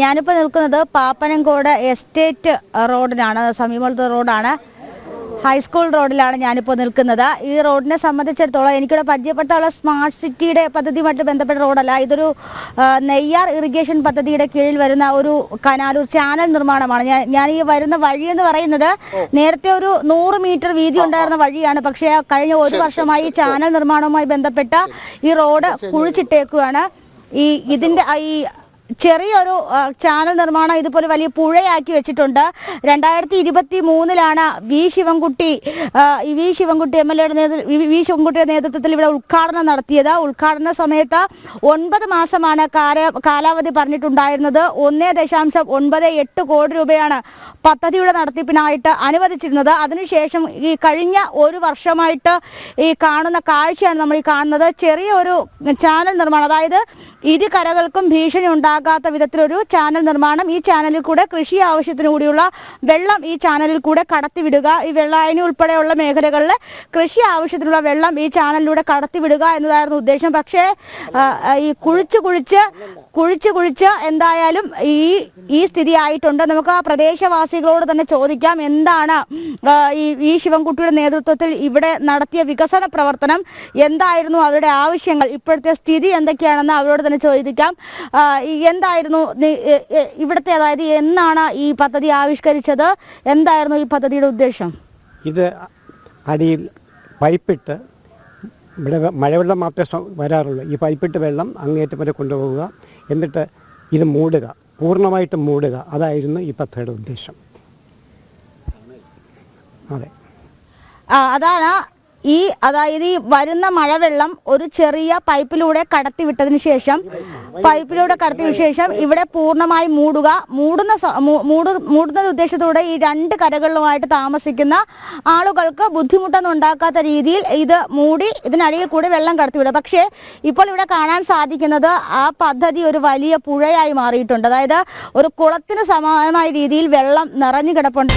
ഞാനിപ്പോൾ നിൽക്കുന്നത് പാപ്പനംകോട് എസ്റ്റേറ്റ് റോഡിനാണ് സമീപത്തെ റോഡാണ്. ഹൈസ്കൂൾ റോഡിലാണ് ഞാനിപ്പോൾ നിൽക്കുന്നത്. ഈ റോഡിനെ സംബന്ധിച്ചിടത്തോളം എനിക്കിവിടെ പരിചയപ്പെടുത്താനുള്ള സ്മാർട്ട് സിറ്റിയുടെ പദ്ധതിയുമായിട്ട് ബന്ധപ്പെട്ട റോഡല്ല. ഇതൊരു നെയ്യാർ ഇറിഗേഷൻ പദ്ധതിയുടെ കീഴിൽ വരുന്ന ഒരു കനാൽ ഒരു ചാനൽ നിർമ്മാണമാണ്. ഞാൻ ഞാൻ ഈ വരുന്ന വഴി എന്ന് പറയുന്നത് നേരത്തെ ഒരു നൂറ് മീറ്റർ വീതി ഉണ്ടായിരുന്ന വഴിയാണ്. പക്ഷേ കഴിഞ്ഞ ഒരു വർഷമായി ഈ ചാനൽ നിർമ്മാണവുമായി ബന്ധപ്പെട്ട ഈ റോഡ് കുഴിച്ചിട്ടേക്കുകയാണ് ഈ ഇതിന്റെ ഈ ചെറിയൊരു ചാനൽ നിർമ്മാണം ഇതുപോലെ വലിയ പുഴയാക്കി വെച്ചിട്ടുണ്ട്. രണ്ടായിരത്തി ഇരുപത്തി മൂന്നിലാണ് V Sivankutty V Sivankutty M L എയുടെ നേതൃ വി ശിവൻകുട്ടിയുടെ നേതൃത്വത്തിൽ ഇവിടെ ഉദ്ഘാടനം നടത്തിയത്. ഉദ്ഘാടന സമയത്ത് ഒൻപത് മാസമാണ് കാല കാലാവധി പറഞ്ഞിട്ടുണ്ടായിരുന്നത്. ഒന്നേ ദശാംശം ഒൻപത് എട്ട് കോടി രൂപയാണ് പദ്ധതിയുടെ നടത്തിപ്പിനായിട്ട് അനുവദിച്ചിരുന്നത്. അതിനുശേഷം ഈ കഴിഞ്ഞ ഒരു വർഷമായിട്ട് ഈ കാണുന്ന കാഴ്ചയാണ് നമ്മൾ ഈ കാണുന്നത്. ചെറിയൊരു ചാനൽ നിർമ്മാണം അതായത് ഇരു കരകൾക്കും ഭീഷണി ഉണ്ടാകാത്ത വിധത്തിലൊരു ചാനൽ നിർമ്മാണം ഈ ചാനലിൽ കൂടെ കൃഷി ആവശ്യത്തിന് കൂടിയുള്ള വെള്ളം ഈ ചാനലിൽ കൂടെ കടത്തിവിടുക. ഈ വെള്ളായനി ഉൾപ്പെടെയുള്ള മേഖലകളിൽ കൃഷി ആവശ്യത്തിനുള്ള വെള്ളം ഈ ചാനലിലൂടെ കടത്തിവിടുക എന്നതായിരുന്നു ഉദ്ദേശം. പക്ഷേ ഈ കുഴിച്ച് കുഴിച്ച് കുഴിച്ച് കുഴിച്ച് എന്തായാലും ഈ ഈ സ്ഥിതി ആയിട്ടുണ്ട്. നമുക്ക് ആ പ്രദേശവാസികളോട് തന്നെ ചോദിക്കാം എന്താണ് ഈ ഈ ശിവൻകുട്ടിയുടെ നേതൃത്വത്തിൽ ഇവിടെ നടത്തിയ വികസന പ്രവർത്തനം? എന്തായിരുന്നു അവരുടെ ആവശ്യങ്ങൾ? ഇപ്പോഴത്തെ സ്ഥിതി എന്തൊക്കെയാണെന്ന് അവരോട് തന്നെ ചോദിക്കാം. എന്തായിരുന്നു ഇവിടുത്തെ അതായത് എന്നാണ് ഈ പദ്ധതി ആവിഷ്കരിച്ചത്? എന്തായിരുന്നു ഈ പദ്ധതിയുടെ ഉദ്ദേശം? ഇത് അടിയിൽ പൈപ്പിട്ട് ഇവിടെ മഴവെള്ളം മാത്രമേ വരാറുള്ളൂ. ഈ പൈപ്പിട്ട് വെള്ളം അങ്ങേറ്റം വരെ കൊണ്ടുപോവുക. എന്നിട്ട് ഇത് മൂടുക. പൂർണമായിട്ട് മൂടുക. അതായിരുന്നു ഈ പദ്ധതിയുടെ ഉദ്ദേശം. അതെ. അതാണ് ഈ അതായത് ഈ വരുന്ന മഴവെള്ളം ഒരു ചെറിയ പൈപ്പിലൂടെ കടത്തിവിട്ടതിന് ശേഷം പൈപ്പിലൂടെ കടത്തിയ ശേഷം ഇവിടെ പൂർണമായി മൂടുക. മൂടുന്ന മൂടു മൂടുന്ന ഉദ്ദേശത്തോടെ ഈ രണ്ട് കരകളിലുമായിട്ട് താമസിക്കുന്ന ആളുകൾക്ക് ബുദ്ധിമുട്ടൊന്നും ഉണ്ടാക്കാത്ത രീതിയിൽ ഇത് മൂടി ഇതിനടിയിൽ കൂടി വെള്ളം കടത്തിവിടുക. പക്ഷേ ഇപ്പോൾ ഇവിടെ കാണാൻ സാധിക്കുന്നത് ആ പദ്ധതി ഒരു വലിയ പുഴയായി മാറിയിട്ടുണ്ട്. അതായത് ഒരു കുളത്തിന് സമാനമായ രീതിയിൽ വെള്ളം നിറഞ്ഞു കിടപ്പുണ്ട്.